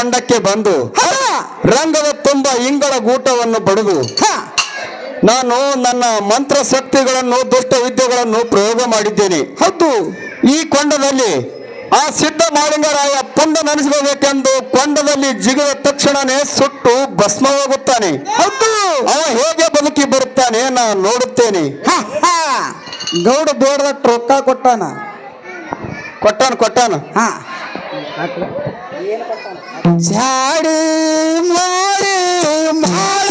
ರಂಗಕ್ಕೆ ಬಂದು ರಂಗದ ತುಂಬ ಇಂಗಳ ಗೂಟವನ್ನು ಪಡೆದು ನಾನು ನನ್ನ ಮಂತ್ರ ಶಕ್ತಿಗಳನ್ನು ದುಷ್ಟ ವಿದ್ಯೆಗಳನ್ನು ಪ್ರಯೋಗ ಮಾಡಿದ್ದೇನೆ. ಹೌದು. ಈ ಕೊಂಡದಲ್ಲಿ ಆ ಸಿದ್ಧ ಮಾಳಿಂಗರಾಯ ಪುಂಡ ನೆನೆಸಬೇಕೆಂದು ಕೊಂಡದಲ್ಲಿ ಜಿಗಿದ ತಕ್ಷಣನೇ ಸುಟ್ಟು ಭಸ್ಮವಾಗುತ್ತಾನೆ. ಹೌದು. ಅವ ಹೇಗೆ ಬದುಕಿ ಬರುತ್ತಾನೆ ನಾನು ನೋಡುತ್ತೇನೆ. ಗೌಡ ಬೇಡದಟ್ಟು ರೊಕ್ಕ ಕೊಟ್ಟಾನ? ಕೊಟ್ಟಾನ ಕೊಟ್ಟಾನ. ಹಾ. ಚಾಡಿ ಮೋಡಿ ಮಾಳಾರ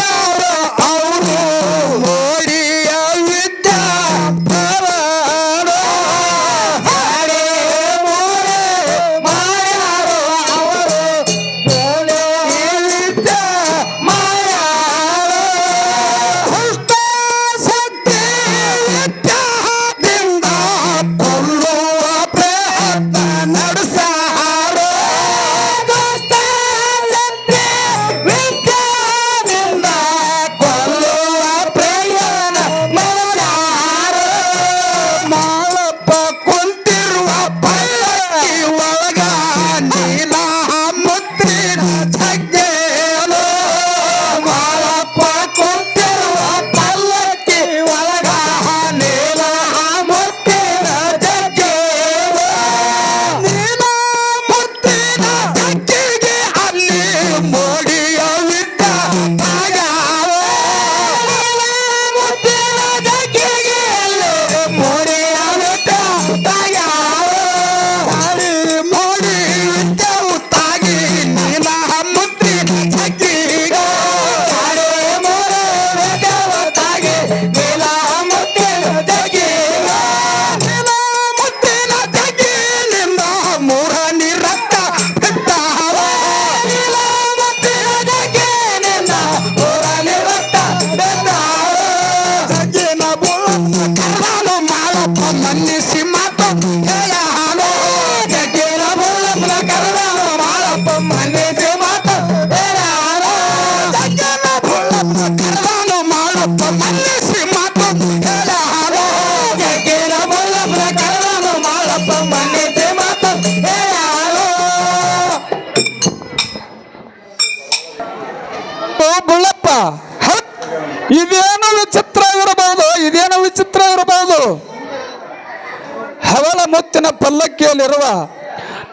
ಪಲ್ಲಕ್ಕಿಯಲ್ಲಿರುವ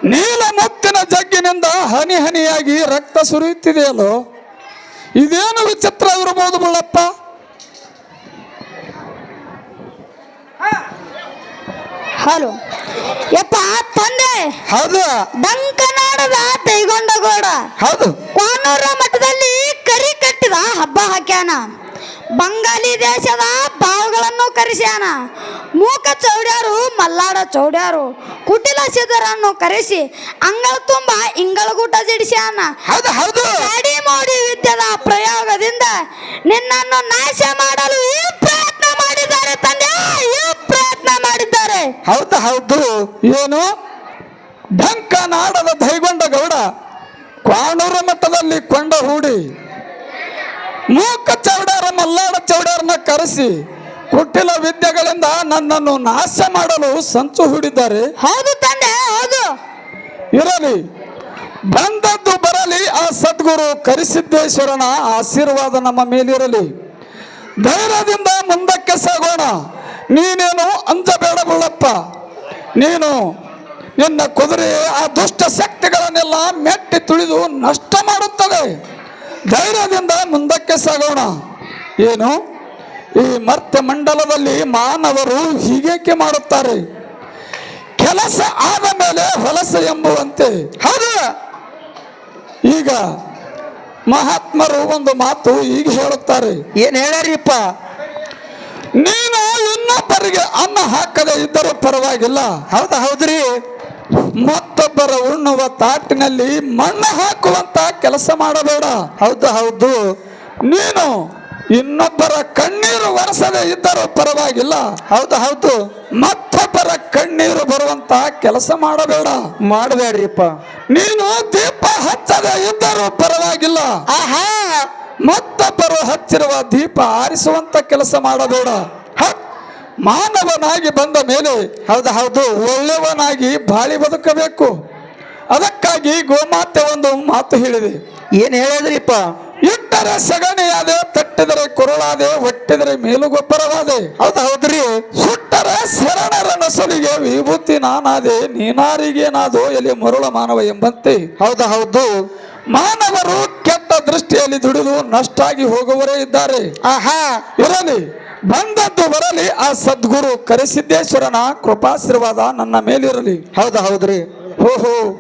ನೀಲ ಮುತ್ತಿನ ಜಗ್ಗಿನಿಂದ ಹನಿ ಹನಿಯಾಗಿ ರಕ್ತ ಸುರಿಯುತ್ತಿದೆಯಲ್ಲೋ? ಇದೇನು ವಿಚಿತ್ರ ಇರಬಹುದು ಬಳ್ಳಪ್ಪ ಹಲೋ. ಯಪ್ಪ ತಂದೆ ಹೌದು. ಬಂಕನಾಡದ ತೈಗೊಂಡಗೌಡ ಹೌದು. ಕೋನೂರ ಮಠದಲ್ಲಿ ಕರಿ ಕಟ್ಟಿದ ಹಬ್ಬ ಹಾಕ್ಯಾನ. ಬಂಗಾಲಿ ದೇಶದ ಬಾವುಗಳನ್ನು ಕರೆಸ್ಯಾನ. ಮೂಕ ಚೌಡ್ಯಾರು ಮಲ್ಲಾಡ ಚೌಡ್ಯಾರು ಕುಟಿಲ ಸಿದ್ಧರನ್ನು ಕರೆಸಿ ಅಂಗಳ ತುಂಬ ಇಂಗಳಗೂಟ ಜಡಿಸ್ಯಾನ. ಗಾಡಿ ಮೋಡಿ ವಿದ್ಯದ ಪ್ರಯೋಗದಿಂದ ನಿನ್ನನ್ನು ನಾಶ ಮಾಡಲು ಈ ಪ್ರಯತ್ನ ಮಾಡಿದ್ದಾರೆ ತಂದೆ ಈ ಪ್ರಯತ್ನ ಮಾಡಿದ್ದಾರೆ. ಹೌದು ಹೌದು. ಏನು? ಢಂಕ ನಾಡದ ದೈಗೊಂಡ ಗೌಡ ಕ್ವಾಣೂರ ಮಠದಲ್ಲಿ ಕೊಂಡ ಹೂಡಿ ಮೂಕ ಚೌಡಾರ ಮಲ್ಲಾಡ ಚೌಡರನ್ನ ಕರೆಸಿ ಕೊಟ್ಟಿಲ್ಲ ವಿದ್ಯೆಗಳಿಂದ ನನ್ನನ್ನು ನಾಶ ಮಾಡಲು ಸಂಚು ಹೂಡಿದ್ದಾರೆ. ಹೌದು ತಂದೆ ಹೌದು. ಇರಲಿ. ಬಂದದ್ದು ಬರಲಿ ಆ ಸದ್ಗುರು ಕರಿಸಿದ್ದೇಶ್ವರನ ಆಶೀರ್ವಾದ ನಮ್ಮ ಮೇಲಿರಲಿ. ಧೈರ್ಯದಿಂದ ಮುಂದಕ್ಕೆ ಸಾಗೋಣ. ನೀನೇನು ಅಂಜಬೇಡ ಬಳ್ಳಪ್ಪ ನೀನು ನಿನ್ನ ಕುದುರೆ ಆ ದುಷ್ಟ ಶಕ್ತಿಗಳನ್ನೆಲ್ಲ ಮೆಟ್ಟಿ ತುಳಿದು ನಷ್ಟ ಮಾಡುತ್ತದೆ ಧೈರ್ಯದಿಂದ ಮುಂದಕ್ಕೆ ಸಾಗೋಣ. ಏನು? ಈ ಮರ್ತ್ಯ ಮಂಡಲದಲ್ಲಿ ಮಾನವರು ಹೀಗೇಕೆ ಮಾಡುತ್ತಾರೆ? ಕೆಲಸ ಆದ ಮೇಲೆ ಹೊಲಸ ಎಂಬುವಂತೆ. ಹೌದು. ಈಗ ಮಹಾತ್ಮರು ಒಂದು ಮಾತು ಈಗ ಹೇಳುತ್ತಾರೆ. ಏನ್ ಹೇಳರಿಪ್ಪ ನೀನು ಇನ್ನೊಬ್ಬರಿಗೆ ಅನ್ನ ಹಾಕದೆ ಇದ್ದರೂ ಪರವಾಗಿಲ್ಲ. ಹೌದಾ ಹೌದ್ರಿ? ಮತ್ತೊಬ್ಬರ ಉಣ್ಣುವ ತಾಟಿನಲ್ಲಿ ಮಣ್ಣು ಹಾಕುವಂತ ಕೆಲಸ ಮಾಡಬೇಡ. ಹೌದು ಹೌದು. ನೀನು ಇನ್ನೊಬ್ಬರ ಕಣ್ಣೀರು ಒರೆಸದೆ ಇದ್ದರೂ ಪರವಾಗಿಲ್ಲ. ಹೌದು ಹೌದು. ಮತ್ತೊಬ್ಬರ ಕಣ್ಣೀರು ಬರುವಂತ ಕೆಲಸ ಮಾಡಬೇಡ. ಮಾಡಬೇಡ್ರಿಪ್ಪ. ನೀನು ದೀಪ ಹಚ್ಚದೆ ಇದ್ದರೂ ಪರವಾಗಿಲ್ಲ. ಆಹಾ. ಮತ್ತೊಬ್ಬರು ಹಚ್ಚಿರುವ ದೀಪ ಆರಿಸುವಂತ ಕೆಲಸ ಮಾಡಬೇಡ. ಹ! ಮಾನವನಾಗಿ ಬಂದ ಮೇಲೆ ಹೌದು ಹೌದು ಒಳ್ಳೆಯವನಾಗಿ ಬಾಳಿ ಬದುಕಬೇಕು. ಅದಕ್ಕಾಗಿ ಗೋಮಾತೆ ಒಂದು ಮಾತು ಹೇಳಿದೆ. ಏನ್ ಹೇಳಿದ್ರಿಪ್ಪ? ಇಟ್ಟರೆ ಸಗಣಿಯಾದೆ ತಟ್ಟಿದರೆ ಕುರುಳಾದೆ ಒಟ್ಟಿದರೆ ಮೇಲುಗೊಬ್ಬರವಾದೆ. ಹೌದು ಹೌದ್ರಿ. ಸುಟ್ಟರೆ ಶರಣರ ನಸಲಿಗೆ ವಿಭೂತಿ ನಾನಾದೆ ನೀನಾರಿಗೇನಾದೋ ಎಲ್ಲಿ ಮರುಳ ಮಾನವ ಎಂಬಂತೆ. ಹೌದು ಹೌದು. ಮಾನವರು ಕೆಟ್ಟ ದೃಷ್ಟಿಯಲ್ಲಿ ದುಡಿದು ನಷ್ಟಾಗಿ ಹೋಗುವವರೇ ಇದ್ದಾರೆ. ಆಹಾ. ಇರಲಿ. ಬಂದದ್ದು ಬರಲಿ ಆ ಸದ್ಗುರು ಕರಿಸಿದ್ದೇಶ್ವರನ ಕೃಪಾಶೀರ್ವಾದ ನನ್ನ ಮೇಲಿರಲಿ. ಹೌದು ಹೌದ್ರಿ? ಓಹೋ.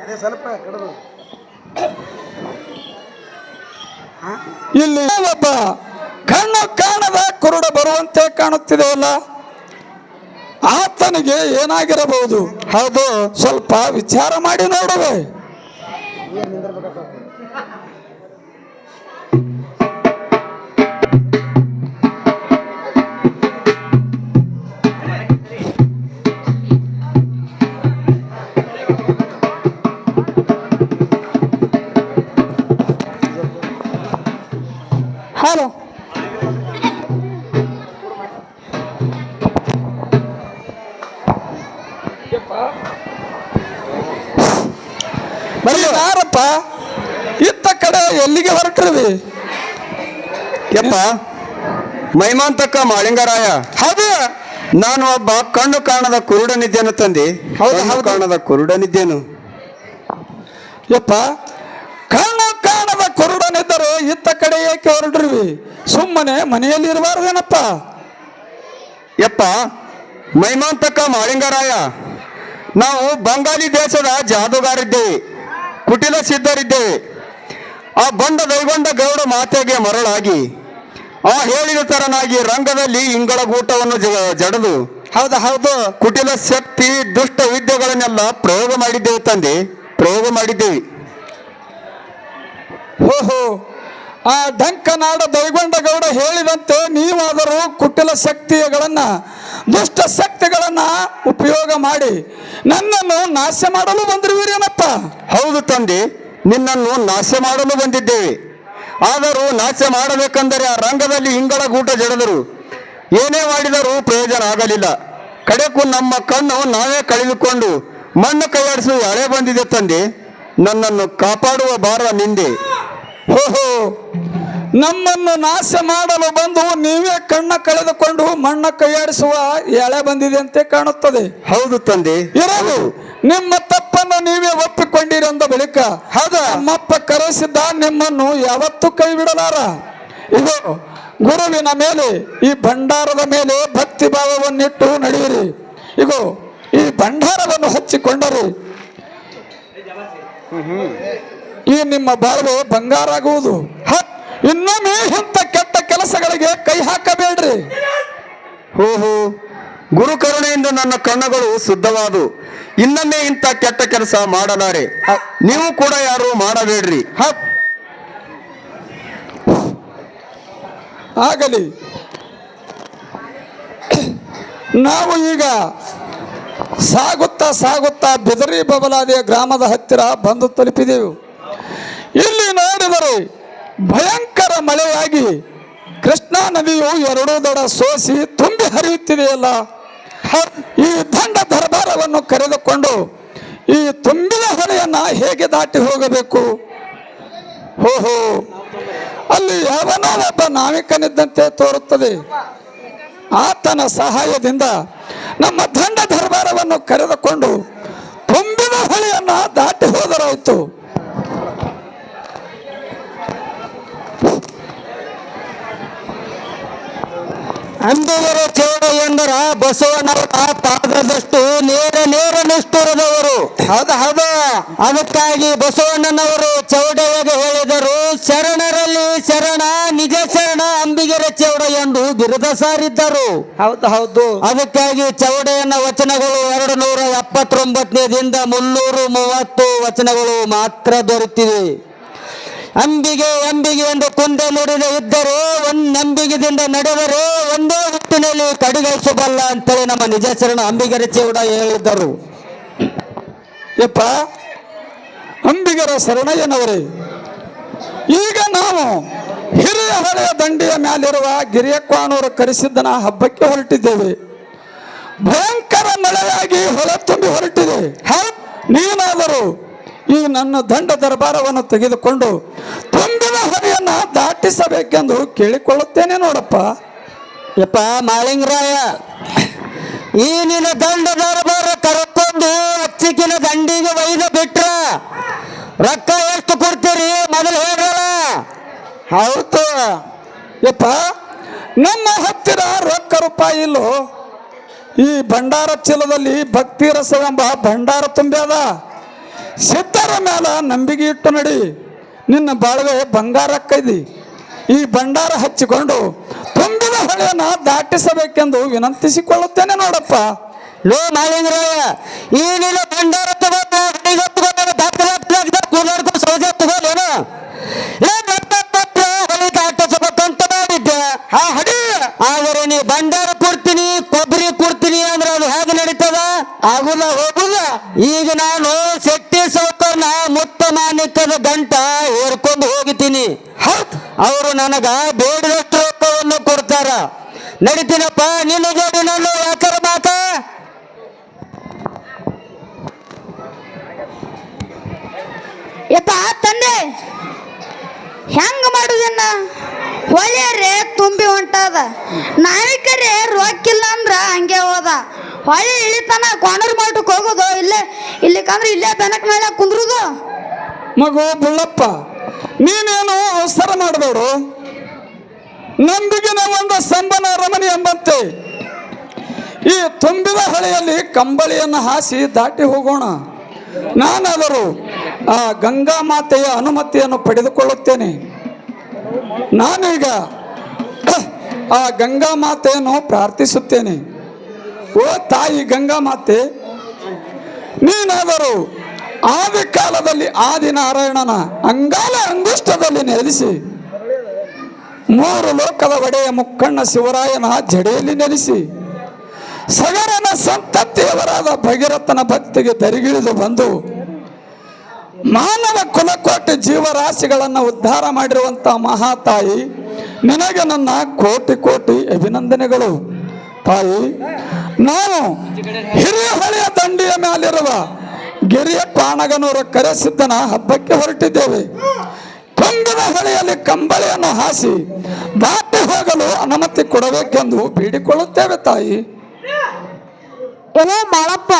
ಇಲ್ಲಿ ಒಬ್ಬ ಕಣ್ಣು ಕಾಣದ ಕುರುಡ ಬರುವಂತೆ ಕಾಣುತ್ತಿದೆಯಲ್ಲ? ಆತನಿಗೆ ಏನಾಗಿರಬಹುದು? ಹೌದು. ಸ್ವಲ್ಪ ವಿಚಾರ ಮಾಡಿ ನೋಡುವೆ. ಯಪ್ಪ ಮೈಮಾಂತಕ್ಕ ಮಾಳಿಂಗರಾಯ. ಹೌದು. ನಾನು ಒಬ್ಬ ಕಣ್ಣು ಕಾಣದ ಕುರುಡನಿದ್ದೇನು ತಂದೆ? ಹೌದು. ಕಾಣದ ಕುರುಡನಿದ್ದೇನು? ಯಪ್ಪ ಕಣ್ಣು ಕಾಣದ ಕುರುಡನಿದ್ದರು ಇತ್ತ ಕಡೆ ಏಕೆ ಹೊರಡ್ರಿ? ಸುಮ್ಮನೆ ಮನೆಯಲ್ಲಿ ಇರಬಾರ್ದೇನಪ್ಪ. ಯಪ್ಪ ಮೈಮಾಂತಕ ಮಾಳಿಂಗರಾಯ ನಾವು ಬಂಗಾಲಿ ದೇಶದ ಜಾದುಗಾರಿದ್ದೇವೆ ಕುಟಿಲ ಸಿದ್ಧರಿದ್ದೇವೆ. ಆ ಬಂಡ ದೈಗೊಂಡ ಗೌಡ ಮಾತೆಗೆ ಮರಳಾಗಿ ಆ ಹೇಳಿದ ತರನಾಗಿ ರಂಗದಲ್ಲಿ ಇಂಗಳ ಗೂಟವನ್ನು ಜಡದು. ಹೌದು ಹೌದು. ಕುಟಿಲ ಶಕ್ತಿ ದುಷ್ಟ ವಿದ್ಯೆಗಳನ್ನೆಲ್ಲ ಪ್ರಯೋಗ ಮಾಡಿದ್ದೇವೆ ತಂದೆ. ಪ್ರಯೋಗ ಮಾಡಿದ್ದೇವೆ. ಓಹೋ ಆ ಡಂಕನಾಡ ದೈಗೊಂಡಗೌಡ ಹೇಳಿದಂತೆ ನೀವಾದರೂ ಕುಟಿಲ ಶಕ್ತಿಗಳನ್ನ ದುಷ್ಟ ಶಕ್ತಿಗಳನ್ನ ಉಪಯೋಗ ಮಾಡಿ ನನ್ನನ್ನು ನಾಶ ಮಾಡಲು ಬಂದಿರುವಿರೇನಪ್ಪ? ಹೌದು ತಂದೆ ನಿನ್ನನ್ನು ನಾಶ ಮಾಡಲು ಬಂದಿದ್ದೇವೆ. ಆದರೂ ನಾಶ ಮಾಡಬೇಕೆಂದರೆ ಆ ರಂಗದಲ್ಲಿ ಇಂಗಳ ಗೂಟ ಜಡದರು. ಏನೇ ಮಾಡಿದರೂ ಪ್ರಯೋಜನ ಆಗಲಿಲ್ಲ. ಕಡೆಗೂ ನಮ್ಮ ಕಣ್ಣು ನಾವೇ ಕಳೆದುಕೊಂಡು ಮಣ್ಣು ಕೈಯಾಡಿಸುವ ಎಳೆ ಬಂದಿದೆ ತಂದೆ. ನನ್ನನ್ನು ಕಾಪಾಡುವ ಭಾರ ನಿಂದೆ. ಓಹೋ ನಮ್ಮನ್ನು ನಾಶ ಮಾಡಲು ಬಂದು ನೀವೇ ಕಣ್ಣ ಕಳೆದುಕೊಂಡು ಮಣ್ಣ ಕೈಯಾಡಿಸುವ ಎಳೆ ಬಂದಿದೆ ಅಂತೆ ಕಾಣುತ್ತದೆ. ಹೌದು ತಂದೆ. ಇರಲು. ನಿಮ್ಮ ತಪ್ಪನ್ನು ನೀವೇ ಒಪ್ಪಿಕೊಂಡಿರಿ ಅಂದ ಬಳಿಕ ಹೌದಾ? ನಮ್ಮಪ್ಪ ಕರೆಸಿದ್ದ ನಿಮ್ಮನ್ನು ಯಾವತ್ತೂ ಕೈ ಬಿಡಲಾರ ಇದು ಗುರುವಿನ ಮೇಲೆ ಈ ಭಂಡಾರದ ಮೇಲೆ ಭಕ್ತಿ ಭಾವವನ್ನಿಟ್ಟು ನಡೆಯಿರಿ. ಇಗೋ ಈ ಭಂಡಾರವನ್ನು ಹಚ್ಚಿಕೊಂಡರು. ಈ ನಿಮ್ಮ ಬಾಳ್ವೆ ಬಂಗಾರ ಆಗುವುದು. ಇನ್ನೊಮ್ಮೆ ಇಂಥ ಕೆಟ್ಟ ಕೆಲಸಗಳಿಗೆ ಕೈ ಹಾಕಬೇಡ್ರಿ. ಓಹೋ ಗುರು ಕರುಣೆಯಿಂದ ನನ್ನ ಕಣ್ಣುಗಳು ಶುದ್ಧವಾದು ಇನ್ನೊಮ್ಮೆ ಇಂಥ ಕೆಟ್ಟ ಕೆಲಸ ಮಾಡಲಾರೆ. ನೀವು ಕೂಡ ಯಾರು ಮಾಡಬೇಡ್ರಿ. ಆಗಲಿ. ನಾವು ಈಗ ಸಾಗುತ್ತಾ ಸಾಗುತ್ತಾ ಬಿದರಿ ಬಬಲಾದಿಯ ಗ್ರಾಮದ ಹತ್ತಿರ ಬಂದು ತಲುಪಿದೆವು. ಇಲ್ಲಿ ನೋಡಿದರೆ ಭಯಂಕರ ಮಳೆಯಾಗಿ ಕೃಷ್ಣಾ ನದಿಯು ಎರಡೂ ದಡ ಸೋಸಿ ತುಂಬಿ ಹರಿಯುತ್ತಿದೆಯಲ್ಲ. ಈ ದಂಡ ದರ್ಬಾರವನ್ನು ಕರೆದುಕೊಂಡು ಈ ತುಂಬಿದ ಹೊಳೆಯನ್ನ ಹೇಗೆ ದಾಟಿ ಹೋಗಬೇಕು? ಓಹೋ, ಅಲ್ಲಿ ಯಾವನೋ ಒಬ್ಬ ನಾವಿಕನಿದ್ದಂತೆ ತೋರುತ್ತದೆ. ಆತನ ಸಹಾಯದಿಂದ ನಮ್ಮ ದಂಡ ದರ್ಬಾರವನ್ನು ಕರೆದುಕೊಂಡು ತುಂಬಿದ ಹೊಳೆಯನ್ನ ದಾಟಿ ಹೋದರಾಯ್ತು. ಅಂಬುವರು ಚೌಡ ಎಂದರ ಬಸವನವರ ಪಾದದಷ್ಟು ನೇರ ನೇರ ನಿಷ್ಠುರದವರು. ಹೌದ ಹೌದು. ಅದಕ್ಕಾಗಿ ಬಸವಣ್ಣನವರು ಚೌಡಯ್ಯಗೆ ಹೇಳಿದರು ಶರಣರಲ್ಲಿ ಶರಣ ನಿಜ ಶರಣ ಅಂಬಿಗರ ಚೌಡ ಎಂದು ಬಿರುದ ಸಾರಿದ್ದರು. ಹೌದು ಹೌದು. ಅದಕ್ಕಾಗಿ ಚೌಡಯ್ಯನ ವಚನಗಳು ಎರಡು ನೂರ ಎಪ್ಪತ್ತೊಂಬತ್ತನೇದಿಂದ ಮುನ್ನೂರು ಮೂವತ್ತು ವಚನಗಳು ಮಾತ್ರ ದೊರೆತಿವೆ. ಅಂಬಿಗೆ ಅಂಬಿಗೆ ಎಂದು ಕುಂದೆ ನುಡಿದ ಇದ್ದರೂ ಒಂದ್ ನಂಬಿಗೆದಿಂದ ನಡೆದರು ಒಂದೇ ಹುಟ್ಟಿನಲ್ಲಿ ಕಡಿಗೈಸಬಲ್ಲ ಅಂತೇಳಿ ನಮ್ಮ ನಿಜ ಶರಣ ಅಂಬಿಗರ ಚೌಡ ಹೇಳಿದ್ದರು. ಯಪ್ಪ ಅಂಬಿಗರ ಶರಣಯ್ಯನವರೇ ಈಗ ನಾವು ಹಿರಿಯ ಹಳೆಯ ದಂಡೆಯ ಮೇಲಿರುವ ಗಿರಿಯಕ್ವಾನೂರು ಕರೆಸಿದ್ದನ ಹಬ್ಬಕ್ಕೆ ಹೊರಟಿದ್ದೇವೆ. ಭಯಂಕರ ಮಳೆಯಾಗಿ ಹೊಲ ತುಂಬಿ ಹೊರಟಿದೆ? ನೀನಾದರೂ ಈ ನನ್ನ ದಂಡ ದರ್ಬಾರವನ್ನು ತೆಗೆದುಕೊಂಡು ತುಂಬಿದ ಹೊರೆಯನ್ನು ದಾಟಿಸಬೇಕೆಂದು ಕೇಳಿಕೊಳ್ಳುತ್ತೇನೆ ನೋಡಪ್ಪ. ಯಪ್ಪ ಮಾಳಿಂಗರಾಯ ಈ ನಿನ್ನ ದಂಡ ದರ್ಬಾರ ಕರ್ಕೊಂಡು ಅಚ್ಚಿಕಿನ ದಂಡಿಗೆ ಒಯ್ದು ಬಿಟ್ರ ರೊಕ್ಕ ಎಷ್ಟು ಕೊಡ್ತೀರಿ ಮೊದಲು ಹೇಳ ಹೌದು. ಯಪ್ಪ ನಮ್ಮ ಹತ್ತಿರ ರೊಕ್ಕ ರೂಪಾಯಿ ಇಲ್ಲೋ? ಈ ಭಂಡಾರ ಚೀಲದಲ್ಲಿ ಭಕ್ತಿ ರಸವೆಂಬ ಭಂಡಾರ ತುಂಬ್ಯಾದ ಸಿದ್ಧರ ಮೇಲೆ ನಂಬಿಕೆ ಇಟ್ಟು ನಡಿ. ನಿನ್ನ ಬಾಳ್ವೆ ಬಂಗಾರಕ್ಕೈದಿ. ಈ ಭಂಡಾರ ಹಚ್ಚಿಕೊಂಡು ತುಂಬಿದ ಹೊಳೆಯನ್ನ ದಾಟಿಸಬೇಕೆಂದು ವಿನಂತಿಸಿಕೊಳ್ಳುತ್ತೇನೆ ನೋಡಪ್ಪ. ಲೋ ಮಾಳಿಂಗರಾಯ ಈ ನೀನು ಭಂಡಾರ ತಗೊಂಡು ಹಡಿಗೆ ತಗೊಂಡು ದಾಖಲೆ ಕೂಲಾಡ್ಕೊಂಡು ಸೌದೆ ತಗೋಲೇನು ಏನ್ ರೊಕ್ಕ ಕೊಟ್ರೆ ಹೊಳಿ ದಾಟಿಸ್ಬೇಕಂತ ಮಾಡಿದ್ದೆ ಹಾ ಹಡಿ ಆದರೆ ನೀ ಭಂಡಾರ ಕೊಡ್ತೀನಿ ಕೊಬ್ಬರಿ ಕೊಡ್ತೀನಿ ಅಂದ್ರೆ ಅದು ಹೇಗೆ ನಡೀತದ ಆಗುಲ್ಲ ಹೋಗುಲ್ಲ ಈಗ ನಾನು ಶೆಟ್ಟಿ ಸೌಕರ್ನ ಮುತ್ತ ಮಾಣಿಕ್ಯದ ಗಂಟ ಹೇರ್ಕೊಂಡು ಹೋಗಿದ್ದೀನಿ ಹೌದು ಅವರು ನನಗ ಬೇಡದಷ್ಟು ರೊಕ್ಕವನ್ನು ಕೊಡ್ತಾರ. ನಡಿತೀನಪ್ಪ ನಿನ್ನ ಜೋಡಿ ನಾನು ಯಾಕರ ಮಾತ? ಯಪ್ಪ ತಂದೆ ಹೆಂಗ ಮಾಡುದನ್ನ? ಹೊಳೆಯರೆ ತುಂಬಿ ಹೊಂಟದ. ನಾಯಕರೆ ರೊಕ್ಕಿಲ್ಲ ಅಂದ್ರ ಹಂಗೆ ಹೋದ. ಹೊಳೆ ಇಳಿತಾನ ಕೋಣರ್ ಮಠಕ್ಕೆ ಹೋಗೋದು ಇಲ್ಲೇ ಇಲ್ಲಿಕಂದ್ರೆ ಇಲ್ಲೇ ಬೆನಕ ಮೇಲೆ ಕುಂದ್ರುದು? ಮಗು ಬುಳ್ಳಪ್ಪ ನೀನೇನು ಅವಸರ ಮಾಡಬೇಡು? ನಂಬಿಗಿನ ಒಂದು ಸಂಬನ ರಮಣಿ ಎಂಬಂತೆ. ಈ ತುಂಬಿದ ಹಳೆಯಲ್ಲಿ ಕಂಬಳಿಯನ್ನು ಹಾಸಿ ದಾಟಿ ಹೋಗೋಣ. ನಾನಾದರೂ ಆ ಗಂಗಾ ಮಾತೆಯ ಅನುಮತಿಯನ್ನು ಪಡೆದುಕೊಳ್ಳುತ್ತೇನೆ. ನಾನೀಗ ಆ ಗಂಗಾ ಮಾತೆಯನ್ನು ಪ್ರಾರ್ಥಿಸುತ್ತೇನೆ. ಓ ತಾಯಿ ಗಂಗಾ ಮಾತೆ, ನೀನಾದರೂ ಆದಿ ಕಾಲದಲ್ಲಿ ಆದಿನಾರಾಯಣನ ಅಂಗಾಲ ಅಂಗುಷ್ಟದಲ್ಲಿ ನೆಲೆಸಿ ಮೂರು ಲೋಕದ ಒಡೆಯ ಮುಕ್ಕಣ್ಣ ಶಿವರಾಯನ ಜಡೆಯಲ್ಲಿ ನೆಲೆಸಿ. ಸಗರನ ಸಂತತಿಯವರಾದ ಭಗೀರಥನ ಭಕ್ತಿಗೆ ತೆರಿಗಿಳಿದು ಬಂದು ಮಾನವ ಕುಲಕೋಟಿ ಜೀವರಾಶಿಗಳನ್ನು ಉದ್ಧಾರ ಮಾಡಿರುವಂಥ ಮಹಾತಾಯಿ, ನಿನಗೆ ನನ್ನ ಕೋಟಿ ಕೋಟಿ ಅಭಿನಂದನೆಗಳು. ತಾಯಿ, ನಾನು ಹಿರಿಯ ಹೊಳೆಯ ದಂಡಿಯ ಮೇಲಿರುವ ಗಿರಿಯ ಪಾಣಗನೂರ ಕರೆಸಿದ್ದನ ಹಬ್ಬಕ್ಕೆ ಹೊರಟಿದ್ದೇವೆ. ತುಂಬಿದ ಹೊಳೆಯಲ್ಲಿ ಕಂಬಳಿಯನ್ನು ಹಾಸಿ ದಾಟಿ ಹೋಗಲು ಅನುಮತಿ ಕೊಡಬೇಕೆಂದು ಬೇಡಿಕೊಳ್ಳುತ್ತೇವೆ ತಾಯಿ. ಎಲೋ ಮಾಳಪ್ಪ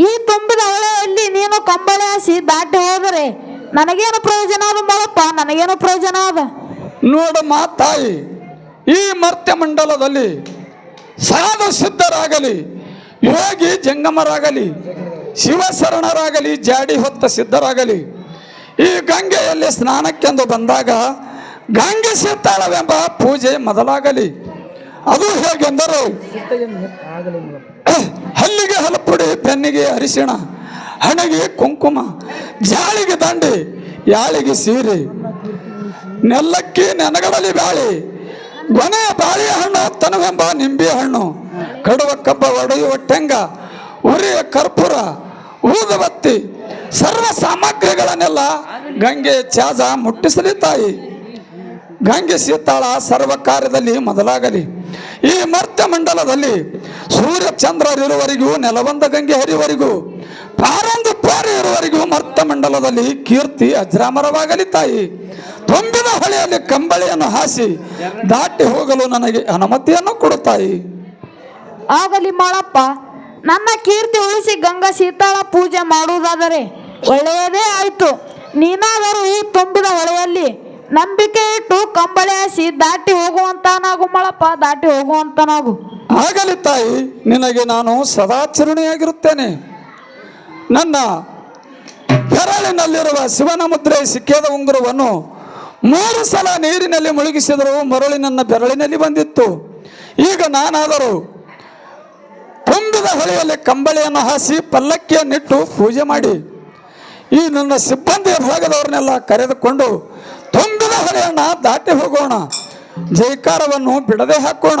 ಈ ತುಂಬಿದ ಹೊಳೆಯಲ್ಲಿ ನೀನು ಕಂಬಳಿ ಹಾಸಿ ದಾಟಿ ಹೋದರೆ ನನಗೇನು ಪ್ರಯೋಜನ ಅದು ಮಾಳಪ್ಪ? ನನಗೇನು ಪ್ರಯೋಜನ ಅದ ನೋಡಮ್ಮ ತಾಯಿ ಈ ಮರ್ತ್ಯ ಮಂಡಲದಲ್ಲಿ ಸಾಧು ಸಿದ್ಧರಾಗಲಿ ಯೋಗಿ ಜಂಗಮರಾಗಲಿ ಶಿವಶರಣರಾಗಲಿ ಜಾಡಿ ಹೊತ್ತ ಸಿದ್ಧರಾಗಲಿ ಈ ಗಂಗೆಯಲ್ಲಿ ಸ್ನಾನಕ್ಕೆಂದು ಬಂದಾಗ ಗಂಗೆ ಸೀತಾಳವೆಂಬ ಪೂಜೆ ಮೊದಲಾಗಲಿ. ಅದು ಹೇಗೆಂದರೆ, ಹಲ್ಲಿಗೆ ಹಲಪುಡಿ ಬೆನ್ನಿಗೆ ಅರಿಶಿಣ, ಹಣೆಗೆ ಕುಂಕುಮ, ಜಾಳಿಗೆ ದಂಡಿ, ಯಾಳಿಗೆ ಸೀರೆ, ನೆಲ್ಲಕ್ಕಿ ನೆನಗಡಲಿ ಬ್ಯಾಳಿ ಕೊನೆಯ ಬಾಳೆಹಣ್ಣು ತನವೆಂಬ ನಿಂಬೆ ಹಣ್ಣು, ಕಡುವ ಕಬ್ಬ ಒಡೆಯುವ ಟೆಂಗ ಉರಿಯ ಕರ್ಪೂರ ಊದುಬತ್ತಿ. ಸರ್ವ ಸಾಮಗ್ರಿಗಳನ್ನೆಲ್ಲ ಗಂಗೆ ಚಾಜ ಮುಟ್ಟಿಸಲಿ ತಾಯಿ. ಗಂಗೆ ಸೀತಾಳ ಸರ್ವ ಕಾರ್ಯದಲ್ಲಿ ಮೊದಲಾಗಲಿ. ಈ ಮರ್ತ್ಯ ಮಂಡಲದಲ್ಲಿ ಸೂರ್ಯ ಚಂದ್ರರಿರುವರೆಗೂ ನೆಲವಂದ ಗಂಗೆ ಹರಿವರೆಗೂ ಪಾರೊಂದು ಪಾರಿ ಇರುವವರೆಗೂ ಮರ್ತ್ಯ ಮಂಡಲದಲ್ಲಿ ಕೀರ್ತಿ ಅಜ್ರಾಮರವಾಗಲಿ ತಾಯಿ. ತುಂಬಿದ ಹೊಳೆಯಲ್ಲಿ ಕಂಬಳಿಯನ್ನು ಹಾಸಿ ದಾಟಿ ಹೋಗಲು ನನಗೆ ಅನುಮತಿಯನ್ನು ಕೊಡುತ್ತಾಯಿ ತಾಯಿ. ಆಗಲಿ ಮಾಳಪ್ಪ ನನ್ನ ಕೀರ್ತಿ ಉಳಿಸಿ ಗಂಗಾ ಸೀತಾಳ ಪೂಜೆ ಮಾಡುವುದಾದರೆ ಒಳ್ಳೆಯದೇ ಆಯ್ತು. ನೀನಾದರೂ ಈ ತುಂಬಿದ ಹೊಳೆಯಲ್ಲಿ ನಂಬಿಕೆ ಇಟ್ಟು ಕಂಬಳಿ ಹಾಸಿ ದಾಟಿ ಹೋಗುವಂತನಾಗು ಮಳಪ್ಪ, ದಾಟಿ ಹೋಗುವಂತನಾಗು. ಆಗಲಿ ತಾಯಿ, ನಿನಗೆ ನಾನು ಸದಾಚರಣೆಯಾಗಿರುತ್ತೇನೆ. ನನ್ನ ಬೆರಳಿನಲ್ಲಿರುವ ಶಿವನ ಮುದ್ರೆ ಸಿಕ್ಕಿದ ಉಂಗುರವನ್ನು ಮೂರು ಸಲ ನೀರಿನಲ್ಲಿ ಮುಳುಗಿಸಿದರೂ ಮರಳಿ ನನ್ನ ಬೆರಳಿನಲ್ಲಿ ಬಂದಿತ್ತು. ಈಗ ನಾನಾದರೂ ತುಂಬಿದ ಹೊಳೆಯಲ್ಲಿ ಕಂಬಳಿಯನ್ನು ಹಾಸಿ ಪಲ್ಲಕ್ಕಿಯನ್ನಿಟ್ಟು ಪೂಜೆ ಮಾಡಿ, ಈ ನನ್ನ ಸಿಬ್ಬಂದಿಯ ಭಾಗದವ್ರನ್ನೆಲ್ಲ ಕರೆದುಕೊಂಡು ತುಂಬಿದ ಹೊಲೆಯನ್ನು ದಾಟಿ ಹೋಗೋಣ. ಜೈಕಾರವನ್ನು ಬಿಡದೆ ಹಾಕೋಣ.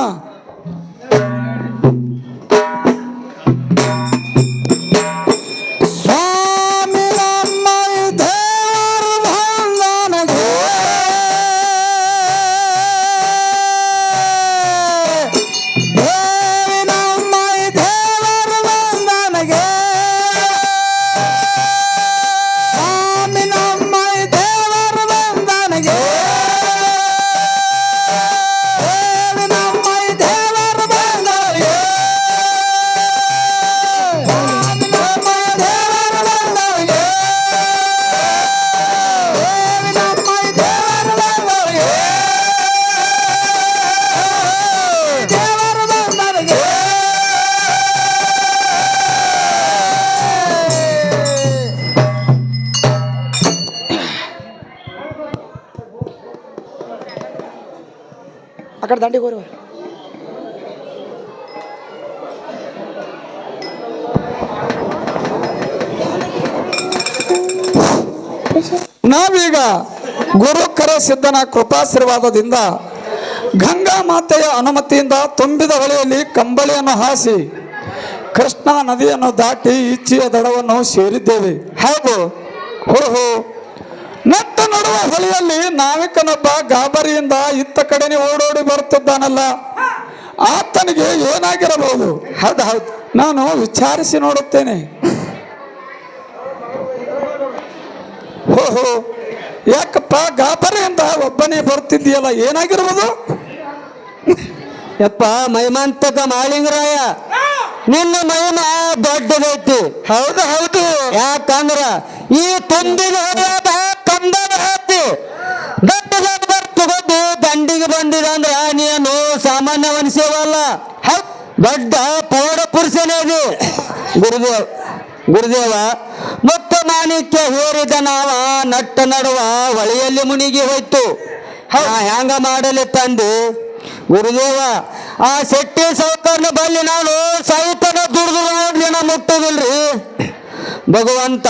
ದಂಡಿಗೆ ಹೋರಿ ನಾವೀಗ ಗುರು ಸಿದ್ಧನ ಕೃಪಾಶೀರ್ವಾದದಿಂದ ಗಂಗಾ ಮಾತೆಯ ಅನುಮತಿಯಿಂದ ತುಂಬಿದ ಹೊಳೆಯಲ್ಲಿ ಕಂಬಳಿಯನ್ನು ಹಾಸಿ ಕೃಷ್ಣಾ ನದಿಯನ್ನು ದಾಟಿ ಈಚೆಯ ದಡವನ್ನು ಸೇರಿದ್ದೇವೆ. ಹೌದು ಓಹೋ ನಟ್ಟ ನಡುವ ಹೊಳೆಯಲ್ಲಿ ನಾವಿಕನೊಬ್ಬ ಗಾಬರಿಯಿಂದ ಇತ್ತ ಕಡೆನೆ ಓಡೋಡಿ ಬರುತ್ತಿದ್ದಾನಲ್ಲ, ಆತನಿಗೆ ಏನಾಗಿರಬಹುದು? ಹೌದು ಹೌದು. ನಾನು ವಿಚಾರಿಸಿ ನೋಡುತ್ತೇನೆ. ಓಹೋ, ಯಾಕಪ್ಪ ಗಾಬರಿಯಿಂದ ಒಬ್ಬನೇ ಬರ್ತಿದ್ದೀಯಲ್ಲ ಏನಾಗಿರ್ಬೋದು ಯಪ್ಪ ಮೈಮಂತಕ ಮಾಳಿಂಗರಾಯ. ನಿನ್ನ ಮೈಮ ದೊಡ್ಡದೈತಿ. ಹೌದು ಹೌದು. ಯಾಕಂದ್ರ ಈ ತುಂಬಿದ ಹೋದ ಕಂದದ ಹತ್ತಿ. ತಗೊಂಡು ದಂಡಿಗೆ ಬಂದಿದ ಅಂದ್ರ ನೀನು ಸಾಮಾನ್ಯ ಮನುಷ್ಯವಲ್ಲ. ದೊಡ್ಡ ಪೌರ ಪುರುಷನೇ ಇದು. ಗುರುದೇವ್ ಗುರುದೇವ ಮುಕ್ತ ಮಾಣಿಕ್ಯ ಹೇರಿದ ನಾವ ನಟ್ಟ ನಡುವ ಹೊಳೆಯಲ್ಲಿ ಮುನಿಗಿ ಹೋಯ್ತು. ಹಾ ಹ್ಯಾಂಗ ಮಾಡಲಿ ತಂದೆ? ಗುರುದೇವ, ಆ ಶೆಟ್ಟಿ ಸೌಕರ್ಯ ಬಲ್ಲಿ ನಾನು ಸಹಿತನ ದುಡ್ದು ಜನ ಮುಟ್ಟುದಿಲ್ರಿ? ಭಗವಂತ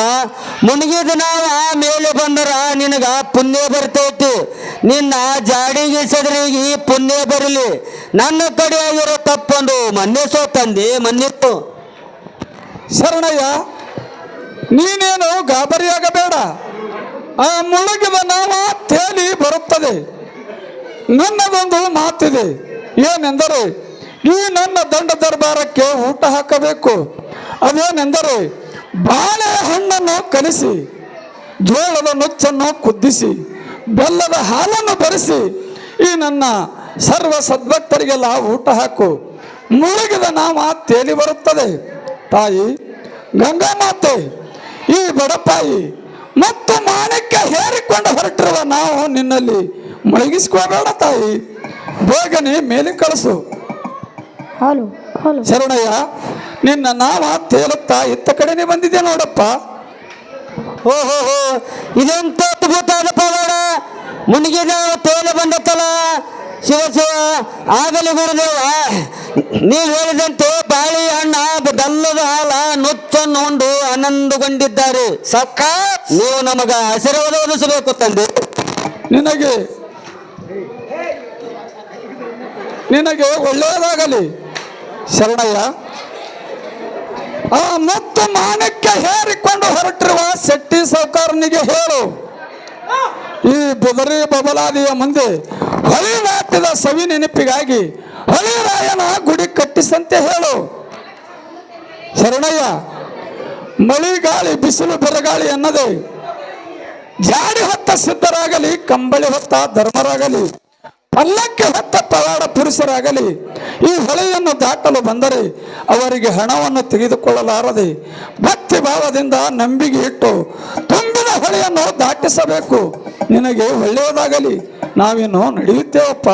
ಮುಳುಗಿದ ನಾವ ಮೇಲೆ ಬಂದರ ನಿನಗ ಪುಣ್ಯ ಬರ್ತೈತಿ. ನಿನ್ನ ಜಾಡಿಗೆ ಸದರಿಗೆ ಪುಣ್ಯ ಬರಲಿ. ನನ್ನ ಕಡೆ ಆಗಿರೋ ತಪ್ಪೊಂದು ಮೊನ್ನೆ ತಂದೆ ಮನ್ನಿತ್ತು ಶರಣಯ್ಯ, ನೀನೇನು ಗಾಬರಿಯಾಗಬೇಡ. ಆ ಮುಳುಗಿದ ನಾವ ತೇಲಿ ಬರುತ್ತದೆ. ನನ್ನದೊಂದು ಮಾತಿದೆ. ಏನೆಂದರೆ, ಈ ನನ್ನ ದಂಡ ದರ್ಬಾರಕ್ಕೆ ಊಟ ಹಾಕಬೇಕು. ಅದೇನೆಂದರೆ ಬಾಳೆಹಣ್ಣನ್ನು ಕಲಿಸಿ, ಜೋಳದ ನುಚ್ಚನ್ನು ಕುದ್ದಿಸಿ, ಬೆಲ್ಲದ ಹಾಲನ್ನು ಬರೆಸಿ, ಈ ನನ್ನ ಸರ್ವ ಸದ್ಭಕ್ತರಿಗೆಲ್ಲ ಊಟ ಹಾಕು. ಮುಳುಗಿದ ನಾಮ ತೇಲಿ ಬರುತ್ತದೆ. ತಾಯಿ, ಗಂಗಾ ಮಾತೆ, ಈ ಬಡಪಾಯಿ, ಮತ್ತು ಮಾಣಿಕ್ಯ ಹೇರಿಕೊಂಡು ಹೊರಟಿರುವ ನಾವು ನಿನ್ನಲ್ಲಿ ಮುಳುಗಿಸ್ಕೋಬೇಡ ತಾಯಿ. ಬೇಗನೆ ಮೇಲೆ ಕಳಿಸು. Hello hello. ಶರಣಯ್ಯ ನಿನ್ನ ನಾವ ತೇಲುತ್ತಾ ಇತ್ತ ಕಡೆನೆ ಬಂದಿದೆ ನೋಡಪ್ಪ. ಓ ಹೋ ಹೋ ಇದೆಂತ ಅದ್ಭುತ ಆದ ಪವಾಡ ಮುನಿಗಿದ ತೇಲ ಬಂದತ್ತಲ್ಲ ಶಿವ ಶಿವ ಆಗಲಿ ಗುರುದೇವ. ನೀವು ಹೇಳಿದಂತೆ ಬಾಳಿ ಅಣ್ಣ ಬೆಲ್ಲದ ಹಾಲ ನುಚ್ಚನ್ನು ಉಂಡು ಆನಂದಗೊಂಡಿದ್ದಾರೆ. ಸಕ್ಕ ನೀವು ನಮಗ ಆಶೀರ್ವಾದ ಒದಗಿಸಬೇಕು ತಂದೆ. ನಿನಗೆ ನಿನಗೆ ಒಳ್ಳೆಯದಾಗಲಿ. ಶರಣಯ್ಯ. ಆ ಮತ್ತು ಮಾನಕ್ಕೆ ಹೇರಿಕೊಂಡು ಹೊರಟಿರುವ ಶೆಟ್ಟಿ ಸೌಕಾರನಿಗೆ ಹೇಳು. ಈ ಬೆದರಿ ಬಬಲಾದಿಯ ಮುಂದೆ ಹೊಳಿ ಸವಿ ನೆನಪಿಗಾಗಿ ಹೊಳಿರಾಯನ ಗುಡಿ ಕಟ್ಟಿಸಂತೆ ಹೇಳು. ಶರಣಯ್ಯ, ಮಳಿಗಾಳಿ ಬಿಸಿಲು ಬೆರಗಾಳಿ ಅನ್ನದೆ. ಜಾಡಿ ಹೊತ್ತ ಸಿದ್ಧರಾಗಲಿ, ಕಂಬಳಿ ಹೊತ್ತ ಧರ್ಮರಾಗಲಿ. ಪಲ್ಲಕ್ಕೆ ಹೊತ್ತ ಪವಾಡ ಪುರುಷರಾಗಲಿ, ಈ ಹೊಳೆಯನ್ನು ದಾಟಲು ಬಂದರೆ ಅವರಿಗೆ ಹಣವನ್ನು ತೆಗೆದುಕೊಳ್ಳಲಾರದೆ ಭಕ್ತಿ ಭಾವದಿಂದ ನಂಬಿಕೆ ಇಟ್ಟು ತುಂಬಿದ ಹೊಳೆಯನ್ನು ದಾಟಿಸಬೇಕು. ನಿನಗೆ ಒಳ್ಳೆಯದಾಗಲಿ ನಾವೇನು ನಡೆಯುತ್ತೇವಪ್ಪ.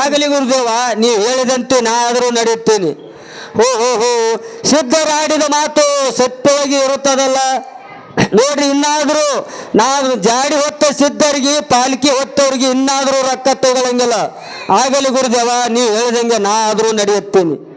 ಆಗಲಿ ಗುರುದೇವ, ನೀವು ಹೇಳಿದಂತೆ ನಾನಾದರೂ ನಡೆಯುತ್ತೇನೆ. ಓ ಹೋ ಹೋ ಸಿದ್ಧರಾಡಿದ ಮಾತು ಸತ್ಯವಾಗಿ ಇರುತ್ತದಲ್ಲ. ನೋಡ್ರಿ, ಇನ್ನಾದರೂ ನಾವು ಜಾಡಿ ಹೊತ್ತ ಸಿದ್ಧರಿಗೆ, ಪಾಲಿಕೆ ಹೊತ್ತವ್ರಿಗೆ ಇನ್ನಾದರೂ ರೊಕ್ಕ ತಗೊಳಂಗಿಲ್ಲ. ಆಗಲಿ ಗುರುದೇವ, ನೀವು ಹೇಳ್ದಂಗೆ ನಾ ಆದರೂ ನಡೆಯುತ್ತೇನೆ.